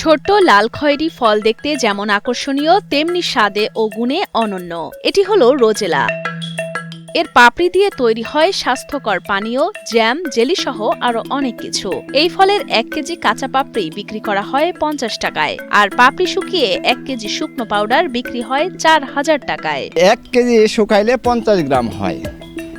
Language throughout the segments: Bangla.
ছোট্ট লাল খয়েরি ফল দেখতে যেমন আকর্ষণীয়, তেমনি স্বাদে ও গুণে অনন্য। এটি হলো রোজেলা। এর পাপড়ি দিয়ে তৈরি হয় স্বাস্থ্যকর পানীয়, জ্যাম জেলি সহ আরও অনেক কিছু। এই ফলের এক কেজি কাঁচা পাপড়ি বিক্রি করা হয় পঞ্চাশ টাকায়, আর পাপড়ি শুকিয়ে এক কেজি শুকনো পাউডার বিক্রি হয় চার হাজার টাকায়। এক কেজি শুকাইলে পঞ্চাশ গ্রাম হয়।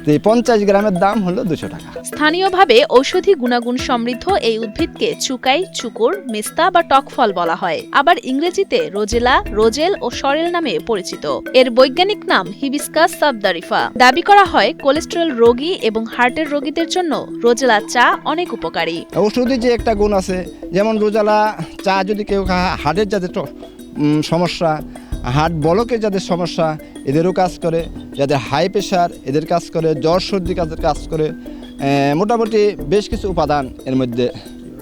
তো এই পঞ্চাশ গ্রামের দাম হলো দুশো টাকা। স্থানীয়ভাবে ঔষধি গুণাগুণ সমৃদ্ধ এই উদ্ভিদকে চুকাই চুকুর মেস্তা বা টক ফল বলা হয়। আবার ইংরেজিতে রোজেলা রোজেল ও সরেল নামে পরিচিত। এর বৈজ্ঞানিক নাম হিবিস্কাস সাবদারিফা। দাবি করা হয় কোলেস্টেরল রোগী এবং হার্টের রোগীদের জন্য রোজেলা চা অনেক উপকারী। ওষুধে যে একটা গুণ আছে যেমন রোজালা চা যদি কেউ হার্টের যাদের সমস্যা হার্ট ব্লকে যাদের সমস্যা, এদেরও কাজ করে। যাদের হাই প্রেশার এদের কাজ করে। জ্বর সর্দি কাজের কাজ করে। মোটামুটি বেশ কিছু উপাদান এর মধ্যে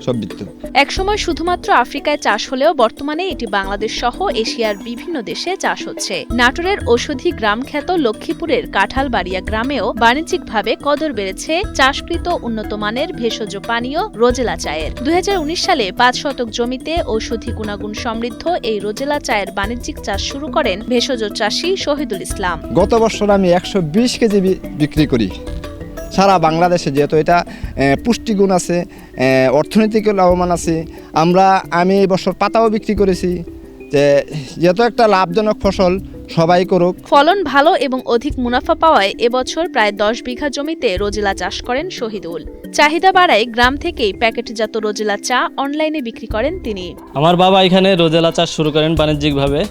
সবৃত্ত একসময় শুধুমাত্র আফ্রিকায় চাষ হলেও বর্তমানে এটি বাংলাদেশ সহ এশিয়ার বিভিন্ন দেশে চাষ হচ্ছে। নাটোরের ঔষধি গ্রাম খ্যাত লক্ষ্মীপুরের কাঁঠালবাড়িয়া গ্রামেও বাণিজ্যিকভাবে কদর বেড়েছে চাষকৃত উন্নত মানের ভেষজ পানীয় রোজেলা চায়ের। দুই হাজার উনিশ সালে পাঁচ শতক জমিতে ঔষধি গুণাগুণ সমৃদ্ধ এই রোজেলা চায়ের বাণিজ্যিক চাষ শুরু করেন ভেষজ চাষী শহীদুল ইসলাম। গত বছর আমি একশো বিশ কেজি বিক্রি করি। সারা বাংলাদেশে যেহেতু এটা পুষ্টিগুণ আছে অর্থনৈতিক লাভবান আছে। আমরা আমি এই বছর পাতাও বিক্রি করেছি যে যেহেতু একটা লাভজনক ফসল সবাই করুক। ফলন ভালো এবং অধিক মুনাফা পাওয়ায় এবছর প্রায় দশ বিঘা জমিতে রোজেলা চাষ করেন শহীদুল। চাহিদা বাড়ায় গ্রাম থেকেই প্যাকেটজাত রোজেলা চা অনলাইনে বিক্রি করেন তিনি। আমার বাবা এখানে রোজেলা চাষ শুরু করেন বাণিজ্যিকভাবে।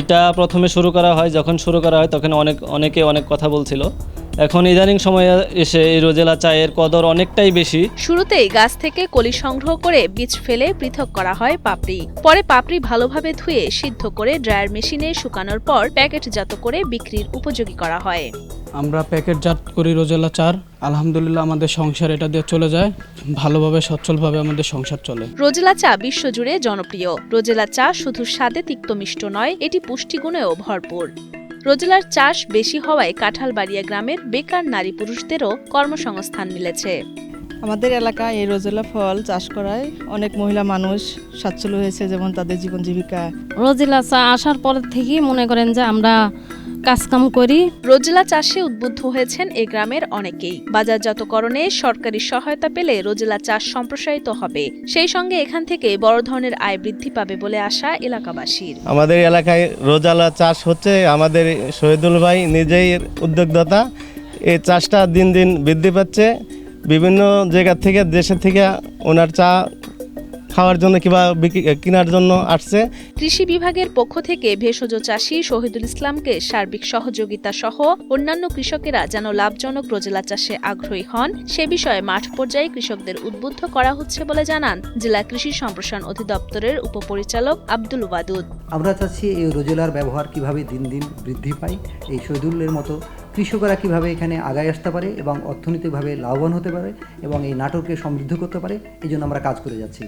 এটা প্রথমে শুরু করা হয় যখন শুরু করা হয় তখন অনেক অনেকে অনেক কথা বলছিল। এখন ইদানিং সময়ে এসে এই রোজেলা চায়ের কদর অনেকটাই বেশি। শুরুতেই গাছ থেকে কলি সংগ্রহ করে বীজ ফেলে পৃথক করা হয় পাপড়ি। পরে পাপড়ি ভালোভাবে ধুয়ে সিদ্ধ করে ড্রায়ার মেশিনে শুকানোর পর প্যাকেটজাত করে বিক্রির উপযোগী করা হয়। আমরা প্যাকেটজাত করি রোজেলা চার। আলহামদুলিল্লাহ আমাদের সংসার এটা দিয়ে চলে যায়। ভালোভাবে সচ্ছলভাবে আমাদের সংসার চলে। রোজেলা চা বিশ্বজুড়ে জনপ্রিয়। রোজেলা চা শুধু স্বাদে তিক্ত মিষ্ট নয় এটি পুষ্টিগুণেও ভরপুর। রোজেলার চাষ বেশি হওয়ায় কাঁঠালবাড়িয়া গ্রামের বেকার নারী পুরুষদেরও কর্মসংস্থান মিলেছে। আমাদের এলাকায় এই রোজেলা ফল চাষ করায় অনেক মহিলা মানুষ সচ্ছল হয়েছে যেমন তাদের জীবন জীবিকা। রোজেলা চা আসার পর থেকেই মনে করেন যে আমরা কাজকাম করি। রোজেলা চাষে উদ্বুদ্ধ হয়েছেন এ গ্রামের অনেকেই। বাজারজাতকরণে সরকারি সহায়তা পেলে রোজেলা চাষ সম্প্রসারিত হবে। সেই সঙ্গে এখান থেকে বড় ধরনের আয় বৃদ্ধি পাবে বলে আশা এলাকাবাসীর। আমাদের এলাকায় রোজালা চাষ হচ্ছে। আমাদের শহীদুল ভাই নিজেই উদ্যোগদাতা। এই চাষটা দিন দিন বৃদ্ধি পাচ্ছে। বিভিন্ন জায়গা থেকে দেশের থেকে ওনার চা খাওয়ার জন্য কিংবা কেনার জন্য আসছে। কৃষি বিভাগের পক্ষ থেকে ভেষজ চাষী শহীদুল ইসলামকে সার্বিক সহযোগিতা সহ অন্যান্য কৃষকেরা যেন লাভজনক রোজেলা চাষে আগ্রহী হন সে বিষয়ে মাঠ পর্যায়ে কৃষকদের উদ্বুদ্ধ করা হচ্ছে বলে জানান জেলা কৃষি সম্প্রসারণ অধিদপ্তরের উপপরিচালক আব্দুল ওয়াদুদ। আমরা চাচ্ছি এই রোজেলার ব্যবহার কীভাবে দিন দিন বৃদ্ধি পায় এই শহীদুলের মতো কৃষকরা কীভাবে এখানে আগায় আসতে পারে এবং অর্থনৈতিকভাবে লাভবান হতে পারে এবং এই নাটককে সমৃদ্ধ করতে পারে এই জন্য আমরা কাজ করে যাচ্ছি।